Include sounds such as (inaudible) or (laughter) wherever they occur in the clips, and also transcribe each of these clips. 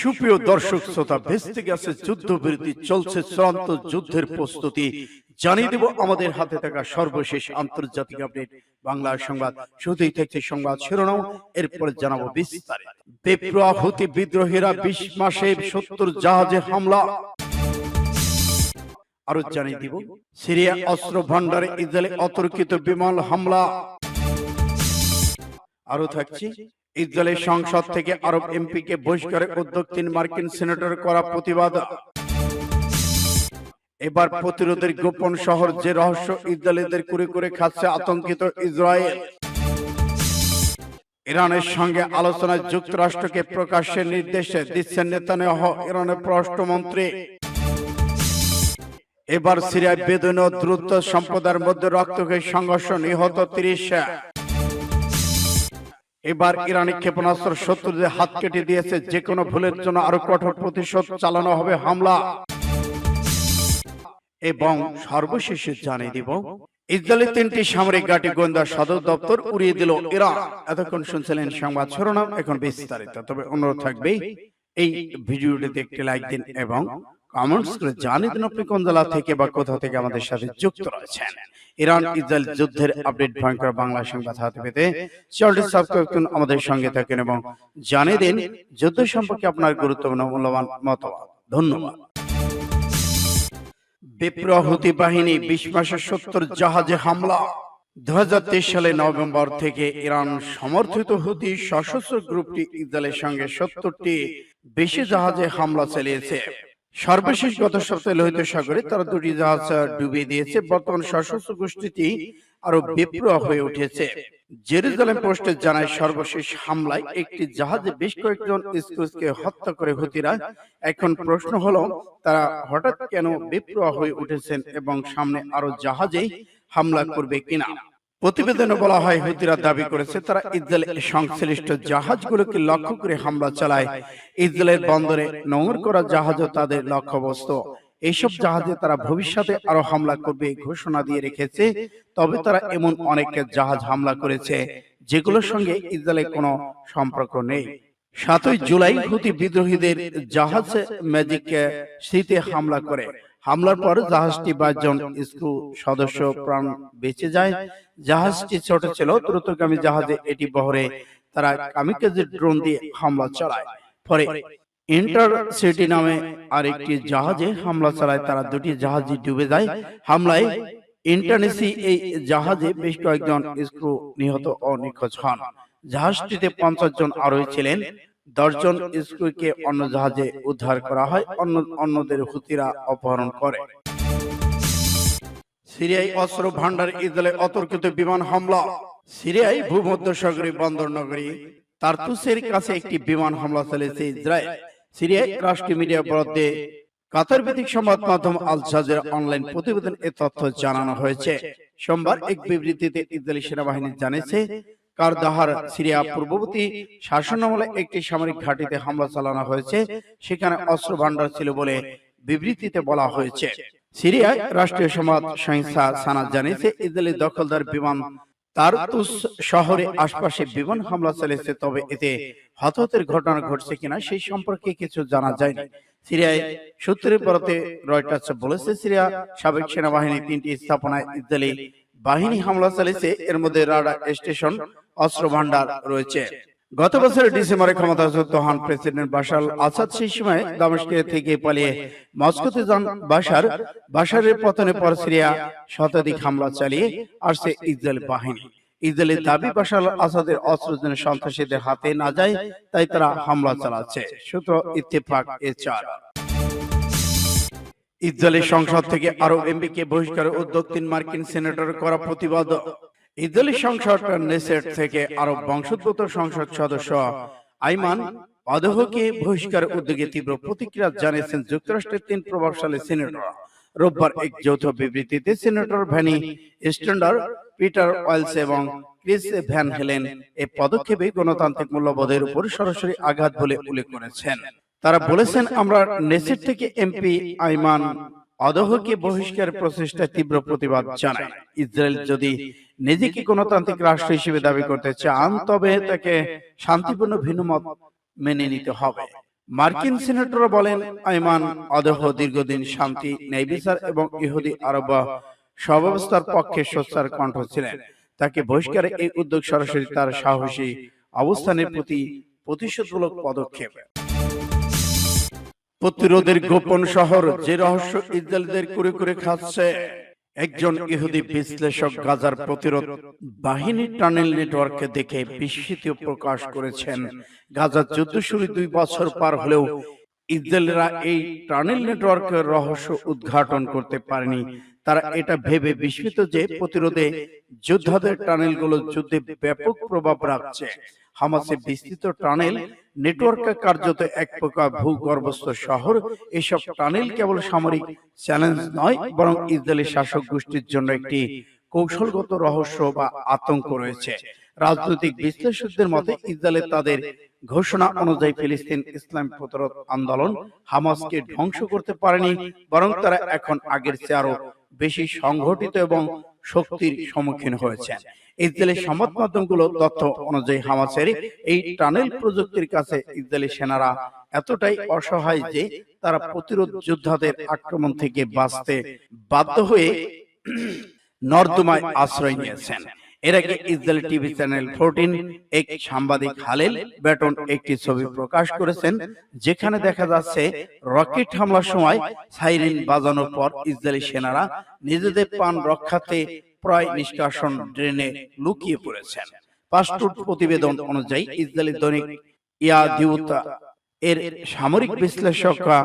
সুপ্রিয় দর্শক শ্রোতা, ভেস্তে গেছে যুদ্ধ বিরতি চলছে চূড়ান্ত যুদ্ধের প্রস্তুতি। জানিয়ে দেব আমাদের হাতে থাকা সর্বশেষ আন্তর্জাতিক আপডেট বাংলা সংবাদ। শুধুই থাকছে সংবাদ শিরোনাম, এরপরে জানাব বিস্তারিত। হতে বিদ্রোহীরা বিশ মাসে সত্তর জাহাজে হামলা। আরও জানিয়ে দিব, সিরিয়া অস্ত্র ভান্ডারে ইসরায়েলে অতর্কিত বিমান হামলা। আরও থাকছে ইসরায়েলের সংসদ থেকে আরব এমপি কে বহিষ্কারের উদ্যোগ তিন মার্কিন সেনেটর করা প্রতিবাদ। এবার প্রতিরোধের গোপন শহর যে রহস্য ইসরায়েলিদের করে করে খাচ্ছে আতঙ্কিত ইসরায়েল। ইরানের সঙ্গে আলোচনায় যুক্তরাষ্ট্রকে প্রকাশ্যের নির্দেশে দিচ্ছেন নেতানিয়াহ ইরানের পররাষ্ট্রমন্ত্রী। এবার সিরিয়ায় বেদন ও দ্রুত সম্প্রদায়ের মধ্যে রক্তক্ষয়ী সংঘর্ষ নিহত তিরিশ এবার ইরানি ক্ষেপণাস্ত্র শত্রুদের হাত কেটে দিয়েছে যে কোনো ভুলের জন্য আরও কঠোর প্রতিশোধ চালানো হবে হামলা। এবং সর্বশেষে জানিয়ে দিব ইসরায়েলের তিনটি সামরিক ঘাঁটি গোয়েন্দা সদর দপ্তর উড়িয়ে দিল ইরান। এতক্ষণ শুনছিলেন সংবাদ শিরোনাম এখন বিস্তারিত। তবে অনুরোধ থাকবে এই ভিডিওটিতে একটি লাইক দিন এবং কমেন্টস করে জানিয়ে দিন আপনি কোন জেলা থেকে বা কোথা থেকে আমাদের সাথে যুক্ত রয়েছেন। ইরান ইসরায়েল যুদ্ধের আপডেট ভয়ঙ্কর বাংলা সংবাদ হাতে পেতে চ্যানেলটি সাবস্ক্রাইব করুন আমাদের সঙ্গে থাকেন এবং জানিয়ে দিন যুদ্ধ সম্পর্কে আপনার গুরুত্বপূর্ণ মূল্যবান মতামত। ধন্যবাদ। বিপ্রহুতি বাহিনী বিশ মাসে সত্তর জাহাজে হামলা। দু হাজার তেইশ সালে নভেম্বর থেকে ইরান সমর্থিত হুতি সশস্ত্র গ্রুপটি ইসরায়েলের সঙ্গে সত্তরটি বেশি জাহাজে হামলা চালিয়েছে। সর্বশেষ গত সপ্তাহে লোহিত সাগরে তারা দুটি জাহাজ ডুবিয়ে দিয়েছে। বর্তমান সশস্ত্র গোষ্ঠীটি আরও বিপ্রহ হয়ে উঠেছে। জেরুজালেম পোস্টে জানায় সর্বশেষ হামলায় একটি জাহাজে বেশ কয়েকজন স্কুলকে হত্যা করে হুতিরা। এখন প্রশ্ন হলো তারা হঠাৎ কেন বিপ্রহ হয়ে উঠেছেন এবং সামনে আরও জাহাজেই হামলা করবে কিনা? প্রতিবেদনে বলা হয়, হুতিরা দাবি করেছে, তারা ইসরায়েলের সংশ্লিষ্ট জাহাজগুলোকে লক্ষ্য করে হামলা চালায়। ইসরায়েলের বন্দরে নোংর করা জাহাজও তাদের লক্ষ্যবস্তু। এইসব জাহাজে তারা ভবিষ্যতে আরও হামলা করবে ঘোষণা দিয়ে রেখেছে, তবে তারা এমন অনেক জাহাজ হামলা করেছে, যেগুলোর সঙ্গে ইসরায়েলের কোনো সম্পর্ক নেই। সাতই জুলাই হুতি বিদ্রোহীদের জাহাজ ম্যাজিক সিতে হামলা করে। হামলার পর জাহাজটি বাইশজন স্ক্রু সদস্য প্রাণ বেঁচে যায়। জাহাজটি ছোট ছিল দ্রুতগামী জাহাজে এটি বহরে তারা কামিকাজের ড্রোন দিয়ে হামলা চালায়। পরে ইন্টার সিটি নামে আরেকটি জাহাজে হামলা চালায় তারা দুটি জাহাজই ডুবে যায়। হামলায় ইন্টারনেসি এই জাহাজে বেশ কয়েকজন স্ক্রু নিহত ও নিখোঁজ হন। জাহাজটিতে পঞ্চাশ জন আরোহী ছিলেন। দশজন স্ক্রুকে অন্য জাহাজে উদ্ধার করা হয় অন্য অন্যদের হুতিরা অপহরণ করে। সিরিয়ায় অস্ত্র ভান্ডার ইসরায়েলে অতর্কিত বিমান হামলা। সিরিয়ায় ভূমধ্যসাগরী বন্দর নগরী তারতুসের কাছে একটি বিমান হামলা চালিয়েছে ইসরায়েল। সিরিয়ায় রাষ্ট্রীয় মিডিয়া বরাদ্দে কাতার ভিত্তিক সংবাদ মাধ্যম আল জাজের অনলাইন প্রতিবেদন এ তথ্য জানানো হয়েছে। সোমবার এক বিবৃতিতে ইসরায়েলি সেনাবাহিনী জানিয়েছে কারদাহার সিরিয়া পূর্ববর্তী শাসনামলে একটি সামরিক ঘাঁটিতে হামলা চালানো হয়েছে। সেখানে অস্ত্র ভান্ডার ছিল বলে বিবৃতিতে বলা হয়েছে। সিরিয়ায় রাষ্ট্রীয় সমাজ সংস্থা সানা জানিয়েছে ইসরায়েলি দখলদার বিমান তারতুস শহরে আশপাশে বিমান হামলা চালিয়েছে। তবে এতে হতাহতের ঘটনা ঘটছে কিনা সেই সম্পর্কে কিছু জানা যায়নি। সিরিয়ায় সূত্রের পরতে রয়টার্স বলেছে সিরিয়া সাবেক সেনাবাহিনী তিনটি স্থাপনায় ইসরায়েলি বাহিনী হামলা চালিয়েছে এর মধ্যে রাডা স্টেশন অস্ত্র ভান্ডার রয়েছে। গত বছরের ডিসেম্বরে ক্ষমতাচ্যুত হন প্রেসিডেন্ট বাশার আসাদ সেই সময় দামেস্কে থেকে পালিয়ে মস্কোতে যান বাশার বাশারের পতনের পর সিরিয়া শতাধিক হামলা চালিয়ে আসছে ইসরায়েল বাহিনী। ইসরায়েলের দাবি বাশার আসাদের অস্ত্র যেন সন্ত্রাসীদের হাতে না যায় তাই তারা হামলা চালাচ্ছে। সূত্র ইত্তেফাক এ চার। ইসরায়েলের সংসদ থেকে আরও এমপিকে বহিষ্কারের উদ্যোগ তিন মার্কিন সেনেটর করা প্রতিবাদ। ইসরায়েলি সংসদ নেসেট থেকে আরব বংশোদ্ভূত সংসদ সদস্য আইমান অদহকে বহিষ্কার উদ্যোগে তীব্র প্রতিক্রিয়া জানিয়েছেন যুক্তরাষ্ট্রের তিন প্রভাবশালী সিনেটর। রোববার এক যৌথ বিবৃতিতে সিনেটর ভ্যানি স্ট্যান্ডার পিটার ওয়েলস এবং ক্রিস ভ্যান হেলেন এই পদক্ষেপে গণতান্ত্রিক মূল্যবোধের উপর সরাসরি আঘাত বলে উল্লেখ করেছেন। তারা বলেছেন আমরা নেসেট থেকে এমপি আইমান অদহকে বহিষ্কার প্রচেষ্টায় তীব্র প্রতিবাদ জানাই ইসরায়েল যদি নিজেকে গণতান্ত্রিক রাষ্ট্র হিসেবে দাবি করতে চান তবে তাকে শান্তিপূর্ণ ভিন্নমত মেনে নিতে হবে। মার্কিন সিনেটর বলেন আইমান অদেহ দীর্ঘদিন শান্তি ন্যায় বিচার এবং ইহুদি আরব সব্যবস্থার পক্ষে সোচ্চার কণ্ঠ ছিলেন। তাকে বহিষ্কারে এই উদ্যোগ সরাসরি তার সাহসী অবস্থানের প্রতি প্রতিশোধমূলক পদক্ষেপ প্রতিরোধের গোপন শহর যে রহস্য ইসরায়েলদের করে করে খাচ্ছে। একজন ইহুদি বিশ্লেষক গাজার প্রতিরোধ বাহিনী টানেল নেটওয়ার্ককে দেখে বিস্মিত প্রকাশ করেছেন। গাজার যুদ্ধ শুরু দুই বছর পার হলেও ইসরায়েলরা এই টানেল নেটওয়ার্কের রহস্য উদ্ঘাটন করতে পারেনি। তারা এটা ভেবে বিস্মিত যে প্রতিরোধে যোদ্ধাদের টানেলগুলো যুদ্ধে ব্যাপক প্রভাব রাখছে। হামাসের বিস্তৃত টানেল নেটওয়ার্ক কার্যত এক প্রকার ভূগর্ভস্থ শহর। এসব টানেল কেবল সামরিক চ্যালেঞ্জ নয় বরং ইসরায়েলি শাসক গোষ্ঠীর জন্য একটি কৌশলগত রহস্য বা আতঙ্ক রয়েছে। রাজনৈতিক বিশ্লেষকদের মতে ইসরায়েলের তাদের ঘোষণা অনুযায়ী ফিলিস্তিন ইসলাম প্রতিরোধ আন্দোলন হামাসকে ধ্বংস করতে পারেনি বরং তারা এখন আগের চেয়ে আরও বেশি সংঘটিত এবং শক্তির সম্মুখীন হয়েছে ইসরায়েলের সংবাদ মাধ্যমগুলো তথ্য অনুযায়ী হামাসের এই টানেল প্রযুক্তির কাছে ইসরায়েলি সেনারা এতটাই অসহায় যে তারা প্রতিরোধ যোদ্ধাদের আক্রমণ থেকে বাঁচতে বাধ্য হয়ে (clears throat) নর্দমায় আশ্রয় নিয়েছেন। এর আগে ইসরায়েল টিভি চ্যানেল ফোরটিন এক সাংবাদিক হালেল বেটন একটি ছবি প্রকাশ করেছেন যেখানে দেখা যাচ্ছে রকেট হামলার সময় সাইরেন বাজানোর পর ইসরায়েলি সেনারা নিজেদের প্রাণ রক্ষাতে প্রায় নিষ্কাশন ড্রেনে লুকিয়ে পড়েছেন। পাস্টুট প্রতিবেদন অনুযায়ী ইসরায়েলি দৈনিক ইয়াদিউতা এর সামরিক বিশ্লেষকরা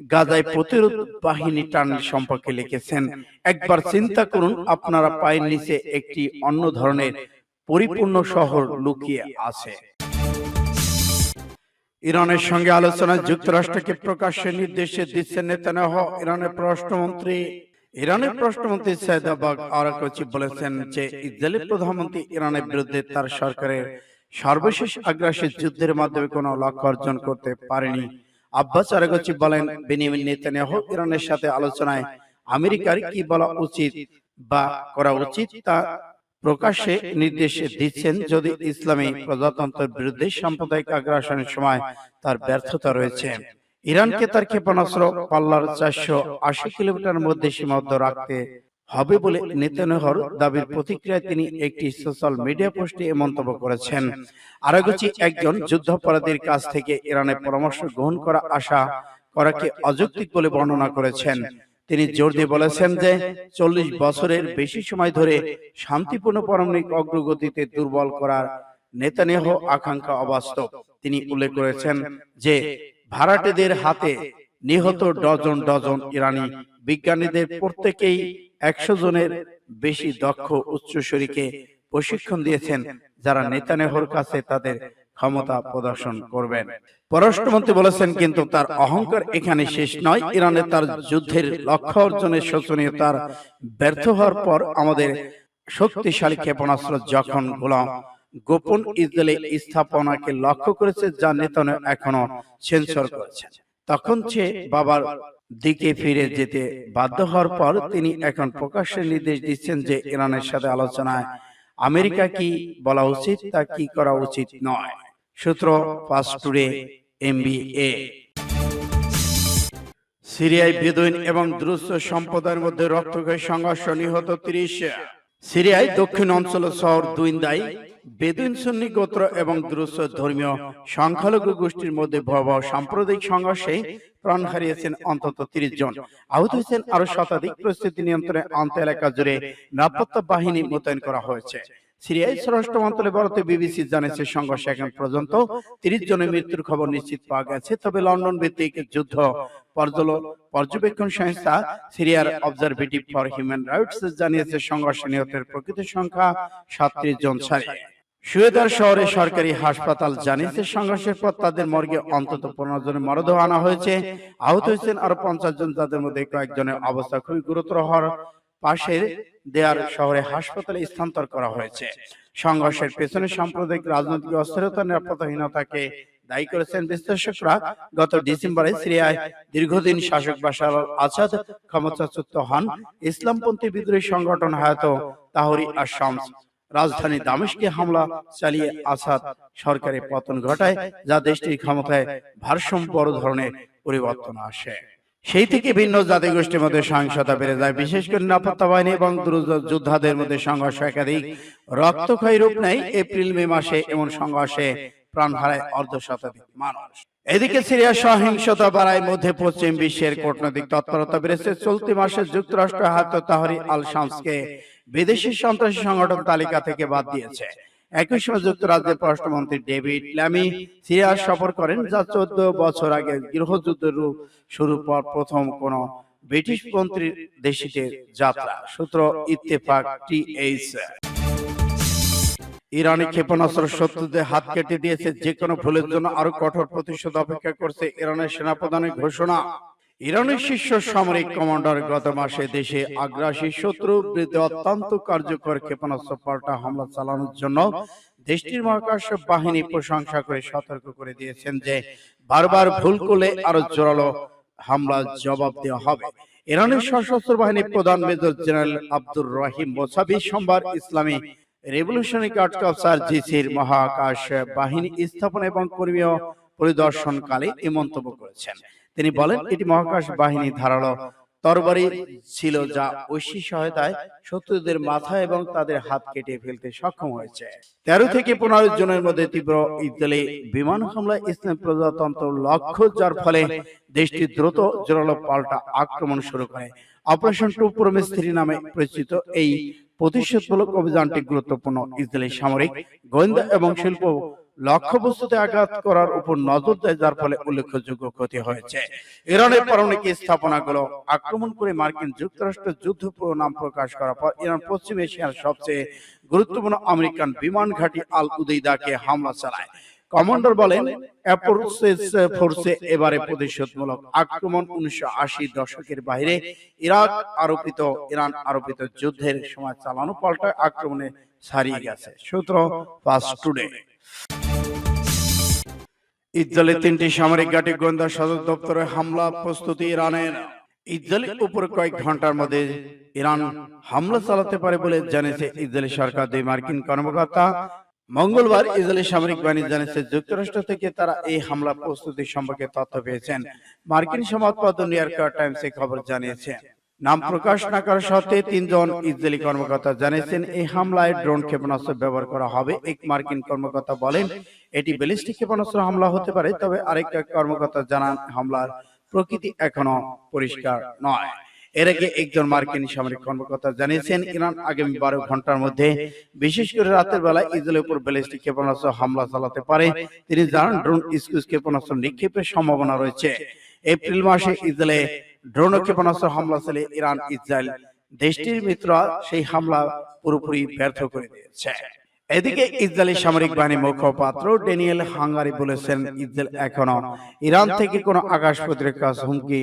গাজায় প্রতিরোধ বাহিনী টানেল সম্পর্কে লিখেছেন। একবার চিন্তা করুন আপনারা পায়ের নিচে একটি অন্য ধরনের পরিপূর্ণ শহর লুকিয়ে আছে। ইরানের সঙ্গে আলোচনায় যুক্তরাষ্ট্রকে প্রকাশ্যে নির্দেশে দিচ্ছেন নেতানিয়াহু ইরানের পররাষ্ট্রমন্ত্রী। ইরানের পররাষ্ট্রমন্ত্রী সাইদাবাগ আরাকচি বলেছেন যে ইসরায়েলের প্রধানমন্ত্রী ইরানের বিরুদ্ধে তার সরকারের সর্বশেষ আগ্রাসী যুদ্ধের মাধ্যমে কোনো লক্ষ্য অর্জন করতে পারেনি। আব্বাস আরাকচি বলেন বেনিয়ামিন নেতানিয়াহু ইরানের সাথে আলোচনায় আমেরিকার কি বলা উচিত বা করা উচিত তা প্রকাশ্যে নির্দেশ দিচ্ছেন যদি ইসলামী প্রজাতন্ত্রের বিরুদ্ধে সাম্প্রদায়িক আগ্রাসনের সময় তার ব্যর্থতা রয়েছে। ইরানকে তার ক্ষেপণাস্ত্র পাল্লার চারশো আশি কিলোমিটার মধ্যে সীমাবদ্ধ রাখতে হবে বলে নেতানিয়াহুর দাবির প্রতিক্রিয়ায় তিনি একটি সোশ্যাল মিডিয়া পোস্টে মন্তব্য করেছেন। আরাগুচি একজন যুদ্ধাপরাধীর কাছ থেকে ইরানের পরামর্শ গ্রহণ করা আশা করাকে অযৌক্তিক বলে বর্ণনা করেছেন। তিনি জোর দিয়ে বলেছেন যে চল্লিশ বছরের বেশি সময় ধরে শান্তিপূর্ণ পারমাণবিক অগ্রগতিতে দুর্বল করার নেতানিয়াহু আকাঙ্ক্ষা অবাস্তব। তিনি উল্লেখ করেছেন যে ভাড়াটেদের হাতে নিহত ডজন ডজন ইরানি বিজ্ঞানীদের প্রত্যেকেই একশো জনের বেশি দক্ষ উচ্চশরীকে প্রশিক্ষণ দিয়েছেন যারা নেতানিয়াহুর কাছে তাদের ক্ষমতা প্রদর্শন করবেন। পররাষ্ট্রমন্ত্রী বলেছেন কিন্তু তার অহংকার এখানে শেষ নয়। ইরানে তার যুদ্ধের লক্ষ্য অর্জনের শোচনীয়তার ব্যর্থ হওয়ার পর আমাদের শক্তিশালী ক্ষেপণাস্ত্র যখন গোলাম গোপন ইসরায়েলি স্থাপনাকে লক্ষ্য করেছে, যা নেতানিয়াহু এখনও সেন্সর করেছে তখন সে বাবার দিকে ফিরে যেতে বাধ্য হওয়ার পর তিনি এখন প্রকাশ্যে নির্দেশ দিচ্ছেন যে ইরানের সাথে আলোচনায় আমেরিকা কি বলা উচিত তা কি করা উচিত নয়। সূত্র টুডে এমবিএ সিরিয়ায় বেদুইন এবং দ্রুত সম্প্রদায়ের মধ্যে রক্তক্ষয়ী সংঘর্ষ নিহত ত্রিশ। সিরিয়ায় দক্ষিণ অঞ্চল শহর দুইন্দাই। সুন্নি গোত্র এবং ধর্মীয় সংখ্যালঘু গোষ্ঠীর মধ্যে ভয়াবহ সাম্প্রদায়িক সংঘর্ষে প্রাণ হারিয়েছেন অন্তত তিরিশ জন। আহত হয়েছেন আরও শতাধিক পরিস্থিতি নিয়ন্ত্রণে এলাকা জুড়ে নিরাপত্তা বাহিনী মোতায়েন করা হয়েছে। সিরিয়ায় স্বরাষ্ট্র ভারতে বিবিসি জানিয়েছে, সংঘর্ষে এখন পর্যন্ত তিরিশ জনের মৃত্যুর খবর নিশ্চিত পাওয়া গেছে। তবে লন্ডন ভিত্তিক যুদ্ধ পর্যবেক্ষণ সংস্থা সিরিয়ার অবজারভেটিভ ফর হিউম্যান রাইটস জানিয়েছে, সংঘর্ষে নিহতের প্রকৃত সংখ্যা সাতত্রিশ জন ছাড়িয়ে সুয়েদার শহরে সরকারি হাসপাতাল জানিয়েছে সংঘর্ষের পর তাদের মর্গে অন্তত পনেরো জনের মরদেহ আনা হয়েছে। আহত হয়েছেন আরও পঞ্চাশ জন যাদের মধ্যে কয়েকজনের অবস্থা খুবই গুরুতর হওয়ার পাশের দেয়ার শহরে হাসপাতালে স্থানান্তর করা হয়েছে। সংঘর্ষের পেছনে সাম্প্রদায়িক রাজনৈতিক অস্থিরতা নিরাপত্তাহীনতাকে দায়ী করেছেন বিশ্লেষকরা। গত ডিসেম্বরে সিরিয়ায় দীর্ঘদিন শাসক বাশার আল আসাদ ক্ষমতাচ্যুত হন। ইসলামপন্থী বিদ্রোহী সংগঠন হায়াত তাহরি আসামস রাজধানী দামেশকে হামলা চালিয়ে আসাদ সরকারের পতন ঘটায়, যা দেশটির ক্ষমতায় ভারসাম্য বড় ধরনের পরিবর্তন আসে। সেই থেকে ভিন্ন জাতিগোষ্ঠীর মধ্যে সহিংসতা বেড়ে যায়, বিশেষ করে নিরাপত্তা বাহিনী এবং যোদ্ধাদের মধ্যে সংঘর্ষ একাধিক। রক্তক্ষয়ী রূপ নেয় এপ্রিল, মে মাসে এমন সংঘর্ষে প্রাণ হারায় অর্ধ শতাধিক মানুষ। এদিকে সিরিয়া সহিংসতা বাড়ায় মধ্যে পশ্চিম বিশ্বের কূটনৈতিক তৎপরতা বেড়েছে। চলতি মাসে যুক্তরাষ্ট্র হাত তাহরি আল শামসকে বিদেশি সন্ত্রাসী সংগঠন তালিকা থেকে বাদ দিয়েছে। একই সময় যুক্তরাজ্যের পররাষ্ট্রমন্ত্রী ডেভিড ল্যামি সিরিয়া সফর করেন যা চোদ্দ বছর আগে গৃহযুদ্ধের রূপ শুরুর পর প্রথম কোন ব্রিটিশ মন্ত্রীর দেশিতে যাত্রা। সূত্র ইত্তেফাক টিএইচ ইরানি ক্ষেপণাস্ত্র শত্রুদের হাত কেটে দিয়েছে যে কোনো ভুলের জন্য আরও কঠোর প্রতিশোধ অপেক্ষা করছে ইরানের সেনাপ্রধানের ঘোষণা। ইরানের শীর্ষ সামরিক কমান্ডার গত মাসে দেশে আগ্রাসী শত্রু বিরুদ্ধে অত্যন্ত কার্যকর ক্ষেপণাস্ত্র পাল্টা হামলা চালানোর জন্য দেশটির মহাকাশ বাহিনী প্রশংসা করে সতর্ক করে দিয়েছেন যে বারবার ভুল করলে আরও জোরালো হামলা জবাব দেওয়া হবে। ইরানের সশস্ত্র বাহিনীর প্রধান major general Abdur Rahim Mousavi সোমবার ইসলামী রেভলিউশনারি গার্ড অফ সার্জিসির মহাকাশ বাহিনী স্থাপন এবং কর্মীয় পরিদর্শনকালে এই মন্তব্য করেছেন। তিনি বলেন, এটি মহাকাশ বাহিনী ধারালো তরবারি ছিল যা ঐশী সহায়তায় শত্রুদের মাথা এবং তাদের হাত কেটে ফেলতে সক্ষম হয়েছে। তেরো থেকে পনেরো জনের মধ্যে তীব্র ইতালি বিমান হামলা ইসলাম প্রজাতন্ত্র লক্ষ্য যার ফলে দেশটি দ্রুত জোরালো পাল্টা আক্রমণ শুরু করে। অপারেশন টু প্রমিস্ত্রি নামে পরিচিত এই প্রতিশোধমূলক অভিযানটি গুরুত্বপূর্ণ। ইসরায়েলি সামরিক, গোয়েন্দা এবং শিল্প লক্ষ্যবস্তুতে আঘাত করার উপর নজর দেয়, যার ফলে উল্লেখযোগ্য ক্ষতি হয়েছে। ইরানের পারমাণবিক স্থাপনাগুলো আক্রমণ করে মার্কিন যুক্তরাষ্ট্র যুদ্ধ নাম প্রকাশ করার পর ইরান পশ্চিম এশিয়ার সবচেয়ে গুরুত্বপূর্ণ আমেরিকান বিমান ঘাঁটি আল উদৈদাকে হামলা চালায়। কমান্ডার বলেন ফোর্সে এবারে প্রতিশোধমূলক আক্রমণ উনিশশো আশি দশকের বাইরে ইরাক আরোপিত, ইরান আরোপিত যুদ্ধের সময় চালানো পাল্টা আক্রমণে ছাড়িয়ে গেছে। সূত্র ফাস্ট টুডে। ইসরায়েলের তিনটি সামরিক ঘাঁটি গোয়েন্দা সদর দপ্তরে হামলা প্রস্তুতি ইরানের। ইসরায়েলের উপর কয়েক ঘণ্টার মধ্যে ইরান হামলা চালাতে পারে বলে জানিয়েছে ইসরায়েলি সরকার দুই মার্কিন কর্মকর্তা। মঙ্গলবার ইসরায়েলি সামরিক বাহিনী জানিয়েছে যুক্তরাষ্ট্র থেকে তারা এই হামলা প্রস্তুতি সম্পর্কে তথ্য পেয়েছেন। মার্কিন সংবাদপত্র নিউ ইয়র্ক টাইমস খবর জানিয়েছে। নাম প্রকাশ না করা সত্ত্বে তিনজন ইসরায়েলি কর্মকর্তা জানিয়েছেন এই হামলায় ড্রোন ক্ষেপণাস্ত্র ব্যবহার করা হবে। এক মার্কিন কর্মকর্তা বলেন এটি ব্যালিস্টিক ক্ষেপণাস্ত্র হামলা হতে পারে তবে আরেকটা কর্মকর্তা জানান হামলার প্রকৃতি এখনও পরিষ্কার নয়। এর আগে একজন মার্কিন সামরিক কর্মকর্তা জানিয়েছেন ইরান আগামী বারো ঘণ্টার মধ্যে বিশেষ করে রাতের বেলা ইসরায়েলের উপর ব্যালিস্টিক ক্ষেপণাস্ত্র হামলা চালাতে পারে। তিনি জানান ড্রোন স্কুজ ক্ষেপণাস্ত্র নিক্ষেপের সম্ভাবনা রয়েছে এপ্রিল মাসে ইসরায়েলে ড্রোন ক্ষেপণাস্ত্র হামলা চালিয়ে ইরান ইসরায়েল দেশটির মিত্ররা সেই হামলা পুরোপুরি ব্যর্থ করে দিয়েছে। এদিকে ইসরায়েলি সামরিক বাহিনী মুখপাত্র ড্যানিয়েল হাঙ্গারি বলেছেন ইসরায়েল এখনও ইরান থেকে কোনো আকাশ প্রতিরক্ষা হুমকি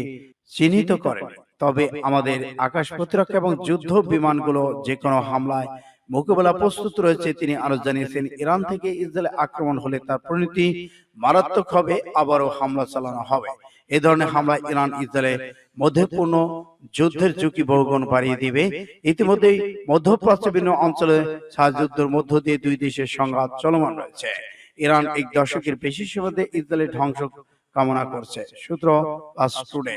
চিহ্নিত করেনি তবে আমাদের আকাশ প্রতিরক্ষা এবং যুদ্ধ বিমানগুলো যে কোনো হামলায় মোকাবেলা প্রস্তুত রয়েছে তিনি আরও জানিয়েছেন ইরান থেকে ইসরায়েলে আক্রমণ হলে তার পরিণতি মারাত্মক হবে আবারও হামলা চালানো হবে। এ ধরনের হামলা ইরান ইসরায়েলের মধ্যপূর্ণ যুদ্ধের ঝুঁকি বহুগুণ বাড়িয়ে দিবে। ইতিমধ্যেই মধ্যপ্রাচ্য বিভিন্ন অঞ্চলে যুদ্ধের মধ্য দিয়ে দুই দেশের সংঘাত চলমান রয়েছে। ইরান এক দশকের বেশি সময় ইসরায়েলের ধ্বংস কামনা করছে। সূত্র টুডে